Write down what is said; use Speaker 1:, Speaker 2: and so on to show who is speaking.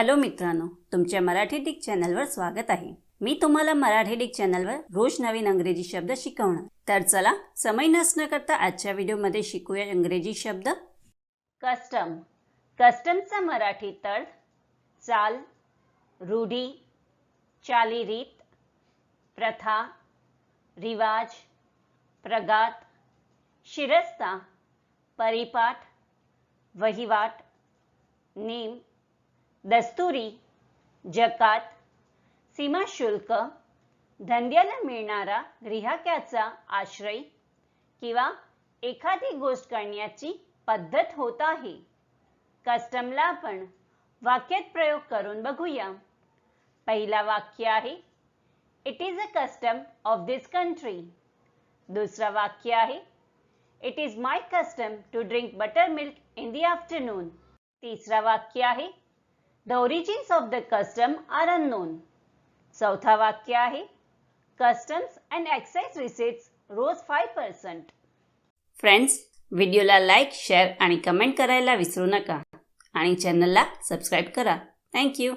Speaker 1: Hello मित्रांनो तुमच्या Marathi Dick चॅनलवर स्वागत आहे. मी तुम्हाला मराठी डिक चॅनलवर रोज नवीन अंग्रेजी शब्द शिकवणार. तर चला समय नसणं करता आजच्या व्हिडिओमध्ये शिकूया इंग्रजी शब्द. कस्टम. कस्टमचा मराठी तळ चाल रूढी चालीरीत प्रथा रिवाज प्रगात शिरस्ता परिपाठ वहिवाट नेम दस्तुरी जकात सीमाशुल्क धंद्याला मिळणारा ग्राहकाचा आश्रय किंवा एखादी गोष्ट करण्याची पद्धत होत आहे. कस्टमला आपण वाक्यात प्रयोग करून बघूया. पहिला वाक्य आहे it is a custom of this country दुसरा वाक्य आहे it is my custom to drink butter milk in the afternoon तिसरा वाक्य आहे the origins of the custom are unknown चौथा वाक्य आहे. Customs and excise receipts rose five percent friends व्हिडिओला लाईक शेअर आणि कमेंट करायला विसरू नका. आणि चॅनलला सबस्क्राईब करा. थँक्यू